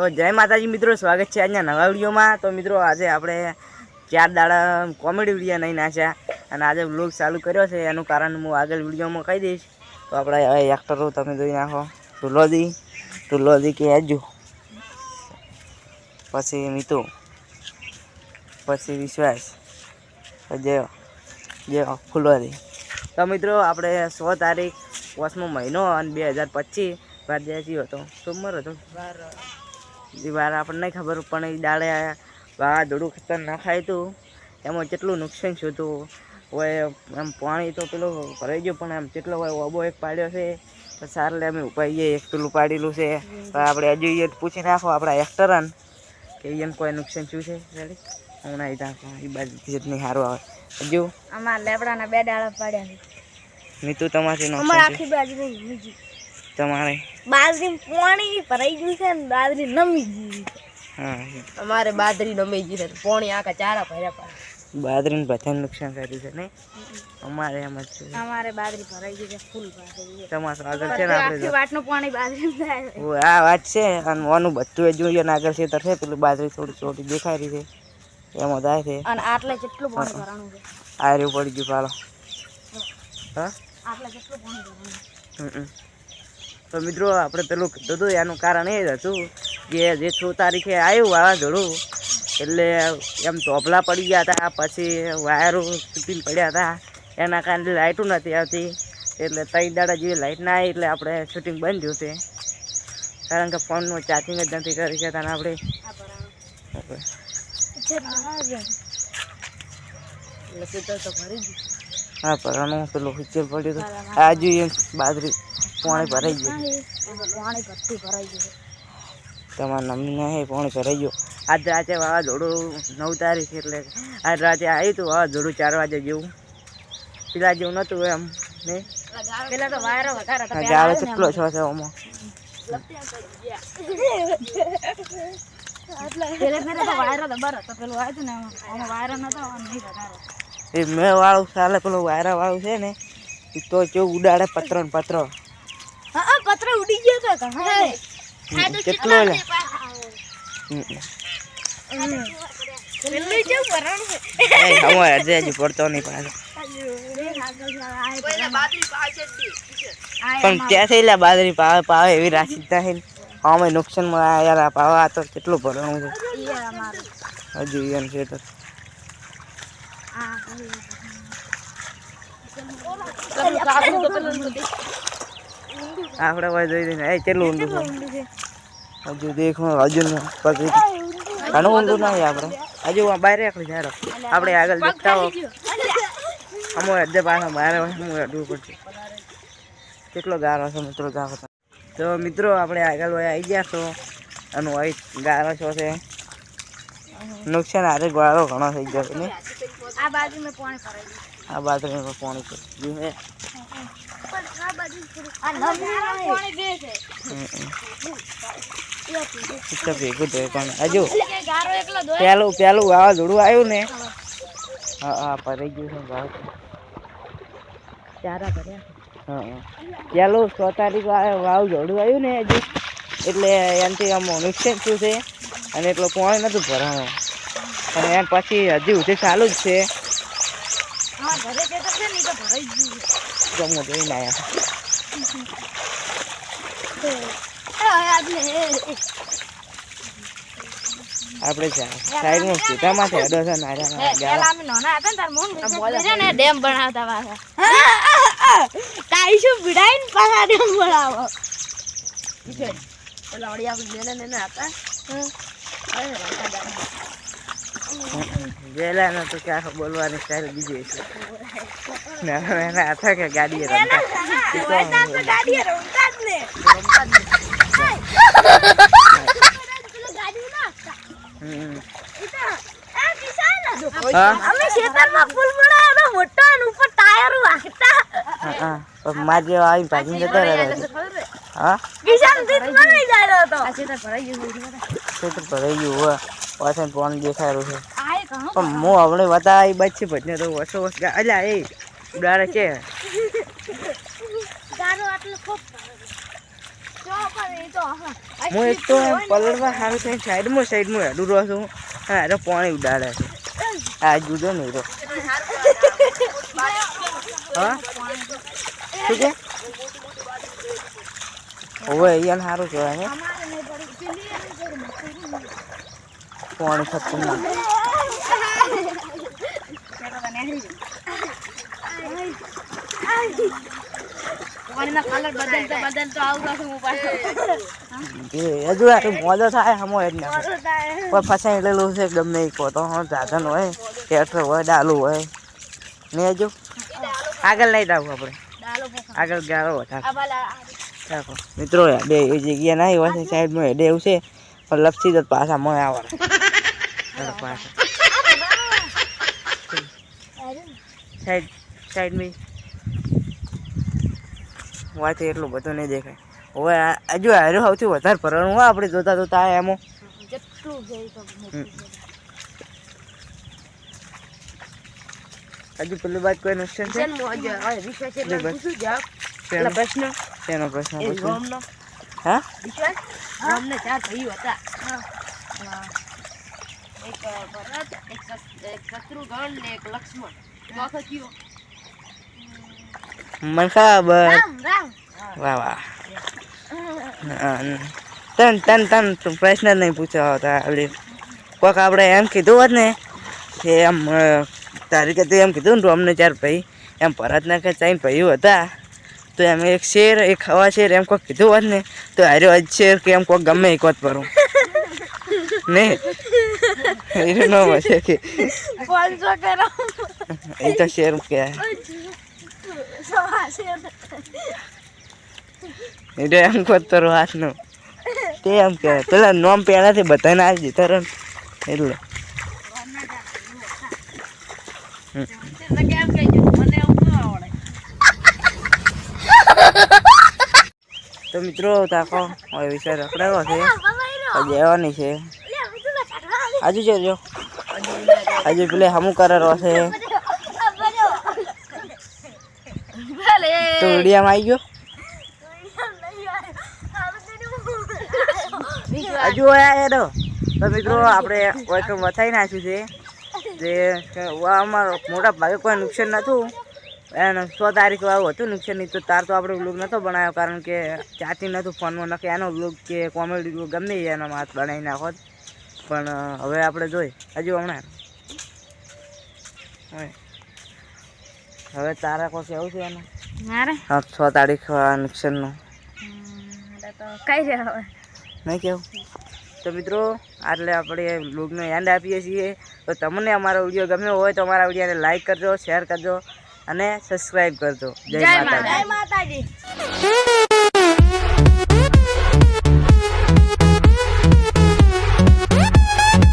તો જય માતાજી મિત્રો, સ્વાગત છે આજના નવા વિડીયોમાં. તો મિત્રો, આજે આપણે ચાર દાડા કોમેડી વીડિયો નહીં નાખ્યા અને આજે વ્લોગ ચાલુ કર્યો છે. એનું કારણ હું આગળ વિડીયોમાં કહી દઈશ. તો આપણે એક્ટરો તમે જોઈ નાખો. ઢુલોદી ઢુલોદી કે આજુ પછી મિતુ, પછી વિશ્વાસ જય, જયો ફૂલવાદી તો મિત્રો, આપણે સો તારીખ પાંચમો મહિનો અને બે હજાર પચીસ વાર જ્યાં હતો સોમવાર હતો. વાર આપણને ખબર પણ એ દાડે વાવાઝોડું ખતરનાક આવ્યું હતું એમાં કેટલું નુકસાન થયું હતું હોય એમ પાણી તો પેલું ભરાઈ ગયું પણ એમ કેટલો હોય ઓબો એક પાડ્યો છે. તો સારું અમે ઉપાડીએ એક પેલું પાડેલું છે. તો આપણે હજુ એ પૂછી નાખો આપણા એક્ટરન કે એમ કોઈ નુકસાન શું છે. રેડી હમણાં એ નાખો એ બાજુ જેટલી સારું આવે. હજુ? અમારા લેબડાના બે ડાળા પાડ્યા છે. મિતુ તમારી નો આખી બીજી. તમારે? બાજરી પાણી ભરાઈ ગયું છે ને બાજરી નમી ગઈ હા. અમારે બાજરી નમી ગઈ છે પોણી આખા ચારા ભર્યા પડે બાદરીને બધાને નુકસાન કર્યું છે નહીં? અમારે એમ જ છે. અમારે બાજરી ભરાઈ ગઈ છે ફૂલ બાજરી તમારું આગળ છે ને આપણે વાટનું પાણી બાજરી થાય ઓ, આ વાત છે. અને ઓનું બધું એ જોઈએ ને આગળ છે છે પેલું બાજરી થોડી થોડી દેખાઈ રહી છે. એમાં થાય છે. અને આટલે કેટલું પાણી ભરાણું છે. આ રહ્યું પડી ગયું પાલો. હા. આટલે કેટલું પાણી ભરાણું હમ, હમ. તો મિત્રો આપણે પેલું કીધું હતું એનું કારણ એ જ હતું કે જે છ તારીખે આવ્યું વાવાઝોડું એટલે એમ ચોપલા પડી ગયા હતા પછી વાયરો તૂટીને પડ્યા હતા. એના કારણે લાઇટું નથી આવતી એટલે ત્રણ દાડા જેવી લાઇટ ના આવી એટલે આપણે શૂટિંગ બંધ થયું છે કારણ કે ફોનનું ચાર્જિંગ જ નથી કરી શકતા ને આપણે. હા ભરાનું પેલું હિચેલ પડ્યું હતું. આ જોઈએ બાજરી. પાણી ભરાઈ ગયું. પાણી ભરતું ભરાઈ ગયું. તમારા નમીને હે પાણી ભરાઈ ગયું. આજ રાતે વાવાઝોડું નવ તારીખ એટલે આજ રાતે આવ્યું હતું વાવાઝોડું ચાર વાગે જેવું. પેલા જેવું નહોતું એમ ને? પેલા તો વાયરો વધારે હતા ગાળો કેટલો છો છે એ મેં વાળું ચાલે પેલું વાયરા વાળું છે ને એ તો કેવું ઉડાડે પત્ર ને પત્રો હા પત્ર ઉડી ગયો તો હમ, કેટલો લે હમ. પેલું કેવું ભરાણું છે એ હમણાં હજે હજી પડતો નહીં પાછો પણ ત્યાંથી લે બાજરી પાવે પાવે એવી રાખી થાય ને અમે નુકસાનમાં આ યાર આ પાવા આ તો કેટલું ભરવાનું છે હજુ એમ છે તો આપણે ભાઈ જોઈ દઈને એ કેટલું ઊંડું છે? હજુ દેખો હજુ પકડી ઘણું ઊંડું નહીં આપણે. હજુ બહાર એકલી જાય આપણે આગળ દેખતા હો અમો અડધે પાછા બહાર હું અડવું પડશે. કેટલો ગારો છે મિત્રો ગારો તો. મિત્રો આપણે આગળ વયા આવી ગયા તો અને હોય ગારો છો છે. નુકસાન હારે ગારો ઘણો થઈ ગયો ને. આ બાજુ મેં પાણી આ બાજુ પાણી છે છે. ભેગું થયું પણ હજુ પેલું પેલું વાવાઝોડું આવ્યું ને. હા હા ભરાઈ ગયું છે ભાવ ચારા ભર્યા. હા હા. પેલું સો તારીખ વાવ વાવાઝોડું આવ્યું ને હજુ. એટલે એનાથી આમ નુકસાન થયું છે. અને એટલો પાણી નતું ભરાણું. અને એમ પછી હજી સુધી ચાલુ જ છે. હા ઘરે જે છે ને તો ભરાઈ ગયું છે. આપણે સાઈડનું સીધા માં છે નાર્યા પેલા અમે નાના હતા ને તાર મોન છે ને ડેમ બનાવતા પાછા. શું ભીડાઈને પાછા ડેમ બનાવો? આપણે ને હતા. તો ક્યાં બોલવાની સ્ટાઈલ બીજી છે ને હાથે કે ગાડીએ રમતા. એ આવી ગાડીએ રમતા જ હા હા? અમે ખેતરમાં ફૂલ બનાવ્યો મોટો અને ઉપર ટાયર વાગતા. હા, હા. પણ માર જેવા આવીને ભાગીને જતા રહ્યા હા? મરી જાય આ ભરાઈ ગયું તે ભરાઈ ગયું હોય. દેખાય છે? પણ હું હમણે બતા એ બચી ભજને તો ઓછો ઓછો અલ્યા એ ઉડાડે છે ગારો આટલો ખૂબ જો પણ એ તો હા. હું એક તો પલળવા સારું થઈને સાઈડમાં સાઈડમાં હેડું રહું છું. હા, તો પાણી ઉડાડે છે. આ જુદો નહીં તો હા? શું કે? હવે અહીંયા સારું કહેવાય હે. પાણી ખતમ ના પાણીના કલર બદલતા બદલતા આવું પાછું હું પાછો. એ હજુ આટલું મોજો થાય હમો જ ના પણ ફસાઈ એટલેલું છે ગમે એ કહો તો હા સાધન હોય ટ્રેક્ટર હોય ડાલુ હોય. ને હજુ? આગળ નહીં રાખવું આપણે. આગળ ગાળો વધારે. આ મિત્રો બે જગ્યા ના હોય છે સાઈડમાં હેડે એવું છે પણ લપસી તો પાછા મોય આવે પાછા. સાઈડ સાઈડમાં વાંચે એટલું બધું નહીં દેખાય. હવે હજુ હાર્યું સૌથી વધારે ભરવાનું હોય આપણે જોતા જોતા એમાં. હજુ પેલી બાદ કોઈ નુકસાન છે? પ્રશ્ન. શેનો પ્રશ્ન હા? ચાર ભાઈઓ હતા. એક ભરત એક શત્રુઘ્ન ને એક લક્ષ્મણ. મને ખબર વાહ વાહ તન તન તન પ્રશ્ન જ નહીં પૂછ્યો હતા આપણે કોઈક આપણે એમ કીધું હોત ને કે એમ અ, તારી કે તું એમ કીધું ને અમને ચાર ભાઈ એમ ભરતના કે ત્રણ ભાઈઓ હતા તો એમ એક શેર એક હવા શેર એમ કોઈક કીધું હોત ને તો હાર્યો જ શેર કે એમ કોઈક ગમે એક વાત ભરું ને એ ન વસે કે એ તો શેર કહેવાય એટલે એમ કોતરો હાથનો. તે એમ કહેવાય પેલા નોમ પહેલાથી બધાને આ જીતો રહે ને એટલે. ન તો મિત્રો, તાકો હવે વિષય રખડાયો છે. હજી આવવાની છે. હજુ જોજો. હજુ પેલે હમું કરારો છે. તો વિડીયામાં આવી ગયો? હજુ એનો. તો મિત્રો આપણે એક વથાઈ નાખ્યું છે. જે અમારો મોટા ભાગે કોઈ નુકસાન નહોતું. એનો સો તારીખ વાળું હતું નુકસાન નહીં. તો તાર તો આપણે વ્લોગ નહોતો બનાવ્યો કારણ કે ચાર્જિંગ નહોતું ફોનમાં નકે એનો વ્લોગ કે કોમેડી વ્લોગ ગમે એનો હાથ બનાવી નાખોત પણ હવે આપણે જોઈ. હજુ હમણાં. હવે હવે તારા કોઈ કેવું છે એનું મારે? છ તારીખ નુકસાનનું. તો કઈ રે હવે? નહીં કેવું? તો મિત્રો આટલે આપણે બ્લોગનો એન્ડ આપીએ છીએ. તો તમને અમારો વીડિયો ગમ્યો હોય તો અમારા વિડીયોને લાઈક કરજો શેર કરજો અને સબસ્ક્રાઈબ કરજો. જય માતાજી. માતાજી.